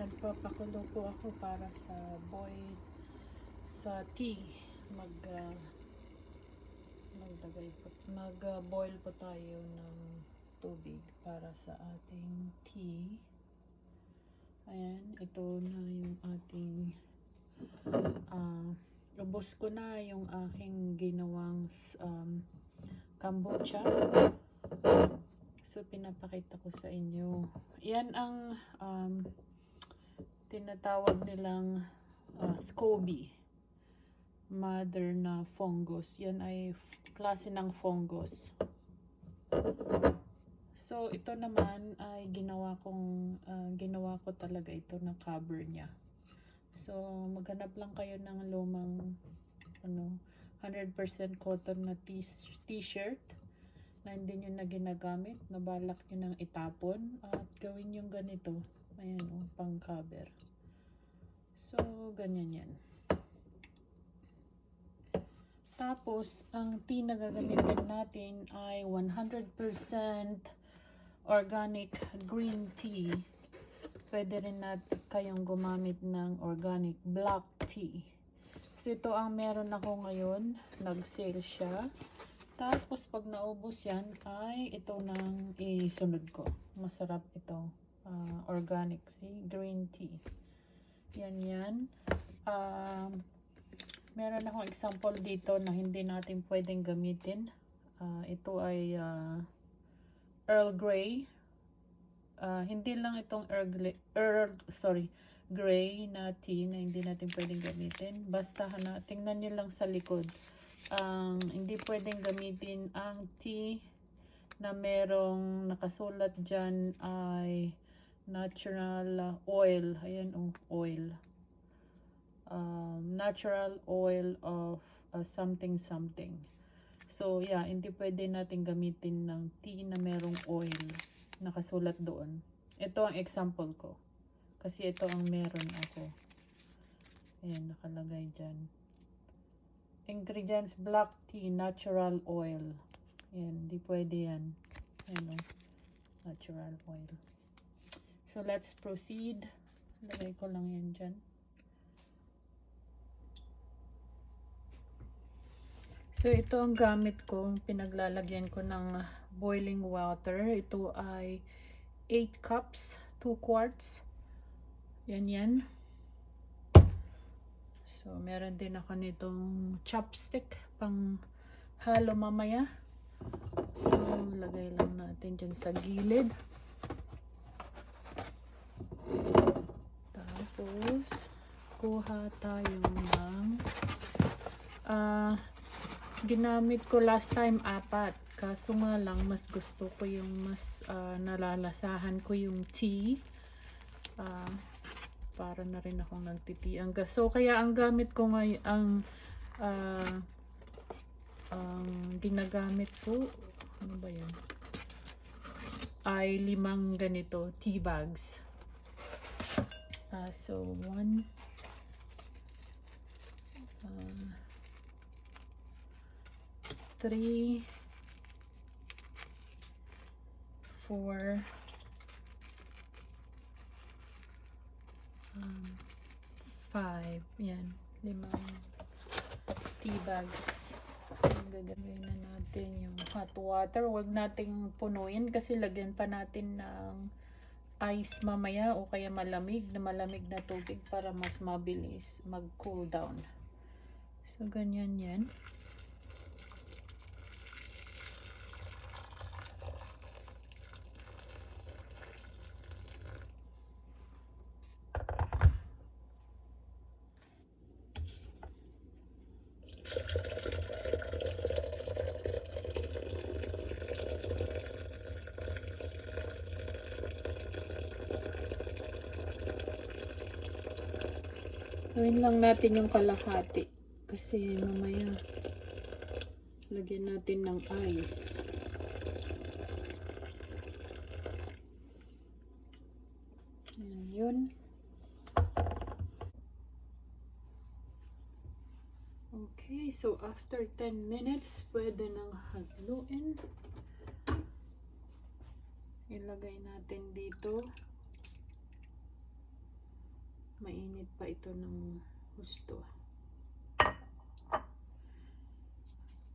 Nagpapakulo po ako para sa boy sa tea. Mag uh, magdagay po, mag uh, boil po tayo ng tubig para sa ating tea. Ayan, ito na yung ating ah ubos ko na yung aking ginawang um, kombucha. So, pinapakita ko sa inyo. Yan ang um, tinatawag nilang uh, SCOBY. Mother na fungus. Yan ay klase ng fungus. So, ito naman ay ginawa kong, ah, ginawa ko talaga ito na cover niya. So, maghanap lang kayo ng lumang, ano, 100% cotton na t-shirt na hindi nyo na ginagamit, na balak nyo nang itapon at gawin yung ganito. Ayan o, pang cover. So, ganyan yan. Tapos, ang tea na gagamitin natin ay 100% organic green tea. Pwede rin natin kayong gumamit ng organic black tea. So, ito ang meron ako ngayon. Nag-sale siya. Tapos, pag naubos yan, ay ito nang isunod ko. Masarap ito. Ah, organic. See? Green tea. Yan yan. Um, meron akong example dito na hindi natin pwedeng gamitin. Ah, ito ay ah, Earl Grey. Ah, hindi lang itong Earl, Earl sorry, gray na tea na hindi natin pwedeng gamitin. Basta hana, tingnan nyo lang sa likod. Ang hindi pwedeng gamitin ang tea na merong nakasulat dyan ay natural oil. Ayan, oh, oil. Um, natural oil of uh, something something. So, yeah, hindi pwede natin gamitin ng tea na merong oil. Nakasulat doon. Ito ang example ko. Kasi ito ang meron ako. Ayan, nakalagay dyan. Ingredients, black tea, natural oil. Ayan, hindi pwede yan. Ayan o. Natural oil. So, let's proceed. Lagay ko lang yan dyan. So, ito ang gamit ko. Pinaglalagyan ko ng boiling water. Ito ay 8 cups, 2 quarts. Yan yan. So, meron din ako nitong chopstick pang halo mamaya. So, lagay lang natin dyan sa gilid. Tapos, kuha tayo ng ah, ginamit ko last time apat. Kaso nga lang, mas gusto ko yung mas ah, nalalasahan ko yung tea. Ah, para na rin akong nagtitiang gas. So, kaya ang gamit ko ngayon, ang ah, ang ginagamit ko, ano ba yan? Ay limang ganito, tea bags. Ah, so, one, ah, three, four, um, five. Yan. Limang tea bags. Gagawin na natin yung hot water. Huwag nating punuin kasi lagyan pa natin ng ice mamaya o kaya malamig na malamig na tubig para mas mabilis mag cool down. So, ganyan yan. Gawin lang natin yung kalahati. Kasi mamaya lagyan natin ng ice. Ayan, yun. Okay, so after 10 minutes, pwede nang haluin. Ilagay natin dito. Mainit pa ito ng gusto.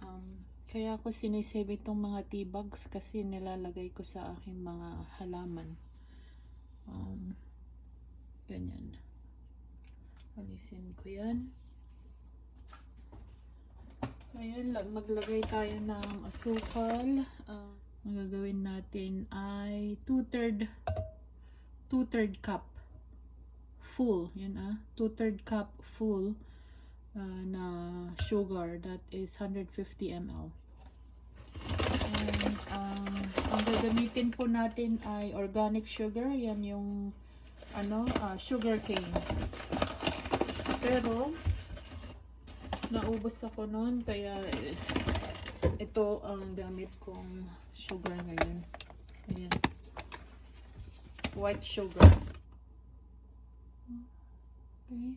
Um, kaya ako sinisave itong mga tea bags kasi nilalagay ko sa aking mga halaman. Um, ganyan. Alisin ko yan. Lag- maglagay tayo ng asukal. Ah, ang gagawin natin ay 2-third 2-third cup full. Yun ah. 2-third cup full ah, na sugar. That is 150 ml. And um, ang gagamitin po natin ay organic sugar. Yan yung ano, ah, sugar cane. Pero, naubos ako noon kaya eh, ito ang gamit kong sugar ngayon. Ayan. White sugar. Then,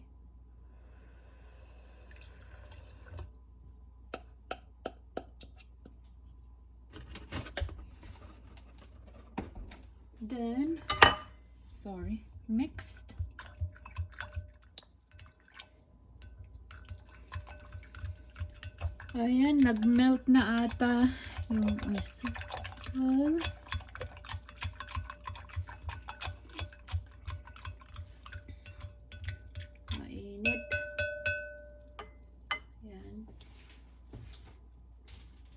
sorry, mixed. Ayan, nag-melt na ata yung asukal. Mainit. Ayan.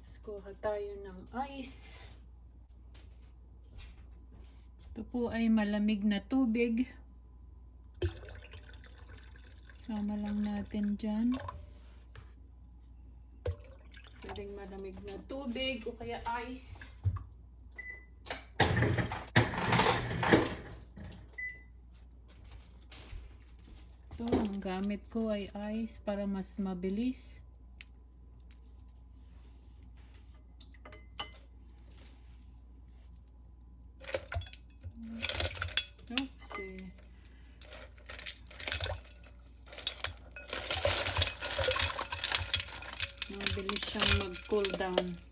Tapos kuha tayo ng ice. Ito po ay malamig na tubig. Sama lang natin dyan. Pwedeng malamig na tubig o kaya ice. Ito, ang gamit ko ay ice para mas mabilis. Um.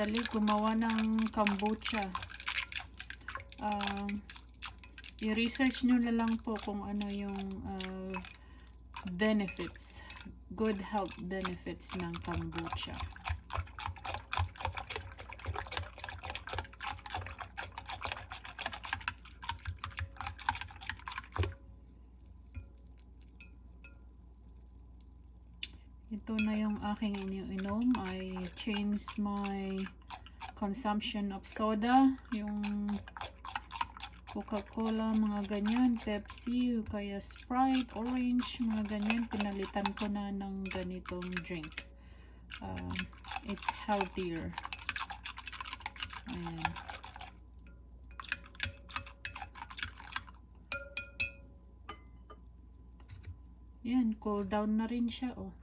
Lang kadali gumawa ng kombucha. Um, i-research nyo na lang po kung ano yung uh, benefits, good health benefits ng kombucha. Ito na yung aking iniinom. I changed my consumption of soda. Yung Coca-Cola, mga ganyan. Pepsi, kaya Sprite, Orange, mga ganyan. Pinalitan ko na ng ganitong drink. Um, it's healthier. Ayan. Yan, cool down na rin siya, oh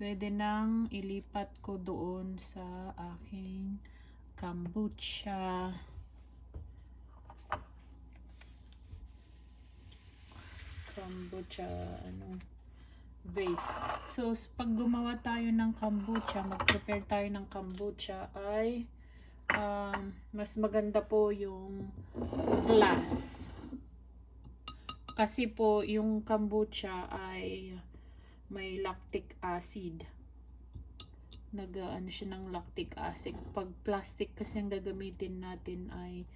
pwede nang ilipat ko doon sa aking kombucha. Kombucha, ano, vase. So, pag gumawa tayo ng kombucha, mag-prepare tayo ng kombucha, ay um, mas maganda po yung glass. Kasi po, yung kombucha ay may lactic acid. Nag ano siya ng lactic acid. Pag plastic kasi ang gagamitin natin ay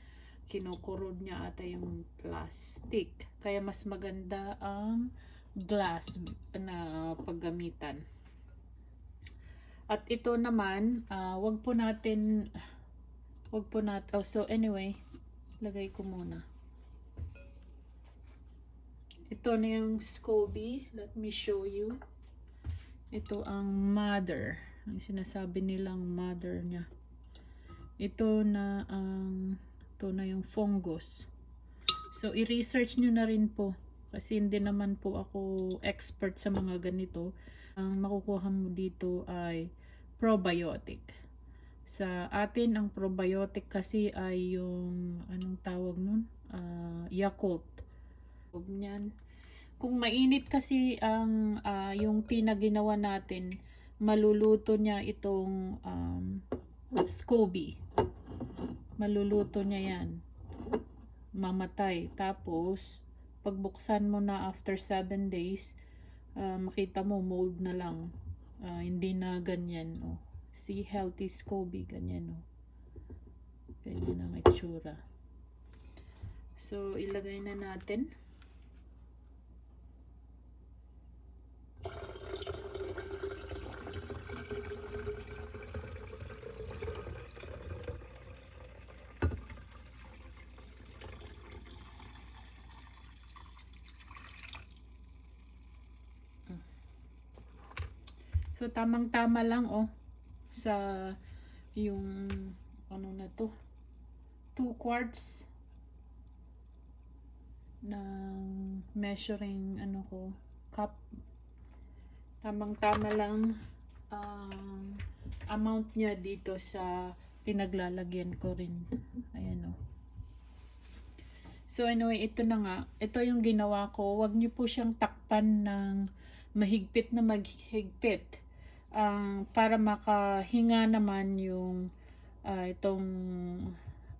kinukurod niya ata yung plastic. Kaya mas maganda ang glass na paggamitan. At ito naman, ah, wag po natin wag po natin, oh, so anyway, lagay ko muna. Ito na yung SCOBY. Let me show you. Ito ang mother. Ang sinasabi nilang mother niya. Ito na ang ito na yung fungus. So, i-research nyo na rin po Kasi hindi naman po ako expert sa mga ganito. Ang makukuha mo dito ay probiotic. Sa atin, ang probiotic kasi ay yung, anong tawag nun? Ah, Yakult. Huwag niyan. Kung mainit kasi ang ah, yung tea na ginawa natin, maluluto niya itong um, SCOBY. Maluluto niya yan. Mamatay. Tapos, pagbuksan mo na after 7 days, ah, makita mo mold na lang. Ah, hindi na ganyan. Oh. See, healthy SCOBY. Ganyan. Oh. Ganyan ang itsura. So, ilagay na natin. So, tamang-tama lang, oh. Sa yung, ano na to, 2 quarts ng measuring, ano ko, cup. Tamang-tama lang ang amount niya dito sa pinaglalagyan ko rin. Ayan, oh. So anyway, ito na nga. Ito yung ginawa ko. Huwag niyo po siyang takpan ng mahigpit na maghigpit. Ang para makahinga naman yung ah, itong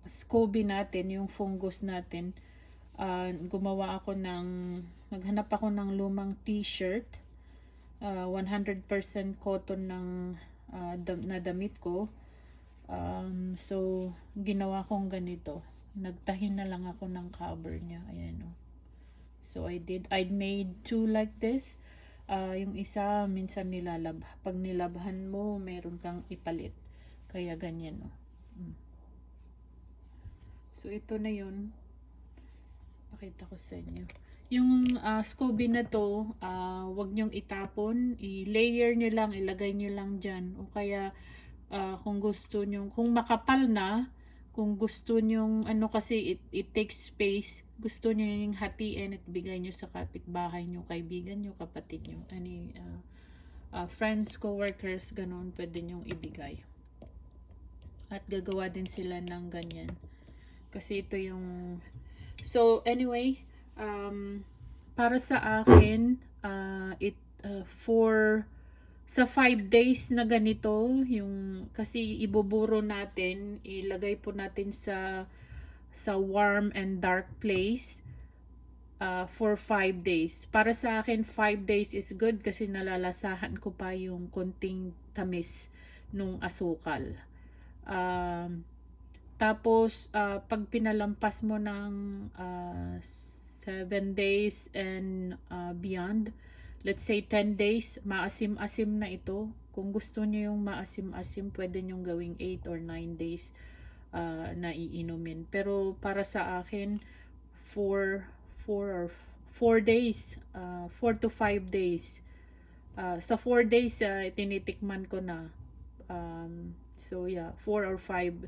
SCOBY natin, yung fungus natin. Ah, gumawa ako ng, naghanap ako ng lumang t-shirt. Ah, 100% cotton ng ah, dam- na damit ko. Um, so, ginawa kong ganito. Nagtahin na lang ako ng cover niya. Ayan o. So, I did. I made two like this. Ah, yung isa, minsan nilalab. Pag nilabhan mo, meron kang ipalit. Kaya ganyan o. Mm. So, ito na yun. Pakita ko sa inyo. Yung ah, SCOBY na to, ah, wag nyong itapon. I-layer nyo lang, ilagay nyo lang dyan. O kaya, ah, kung gusto nyo, kung makapal na, kung gusto nyo, ano kasi it, it takes space, gusto nyo yung hatiin at bigay nyo sa kapitbahay nyo, kaibigan nyo, kapatid nyo, any ah, ah, friends, co-workers, ganun, pwede nyong ibigay. At gagawa din sila ng ganyan. Kasi ito yung... So, anyway, um, para sa akin, uh, it, uh, for sa 5 days na ganito, yung kasi ibuburo natin, ilagay po natin sa sa warm and dark place uh, for 5 days. Para sa akin, 5 days is good kasi nalalasahan ko pa yung konting tamis nung asukal. Um, tapos, uh, pag pinalampas mo ng 7 days and uh, beyond, let's say 10 days, maasim-asim na ito. Kung gusto niyo yung maasim-asim, pwede nyo gawing 8 or 9 days uh, na iinumin. Pero para sa akin, 4, 4 or 4 days, uh, 4 to 5 days. Uh, sa 4 days, uh, tinitikman ko na. Um, so yeah, 4 or 5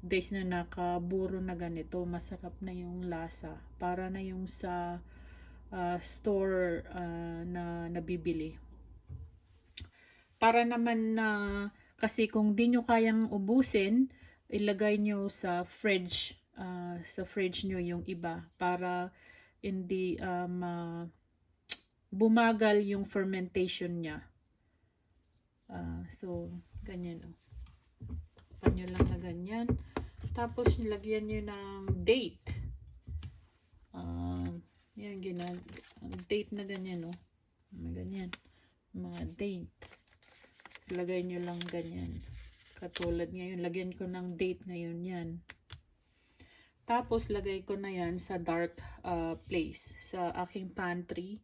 days na nakaburo na ganito, masarap na yung lasa. Para na yung sa uh, store uh, na nabibili. Para naman na kasi kung di nyo kayang ubusin, ilagay nyo sa fridge uh, sa fridge nyo yung iba para hindi um, uh, bumagal yung fermentation niya. Uh, so, ganyan o. Oh. Panyo lang na ganyan. Tapos, nilagyan nyo ng date. Uh, yan, ginag date na ganyan, oh. May ganyan. Mga date. Lagay nyo lang ganyan. Katulad ngayon, lagyan ko ng date ngayon yan. Tapos, lagay ko na yan sa dark uh, place. Sa aking pantry.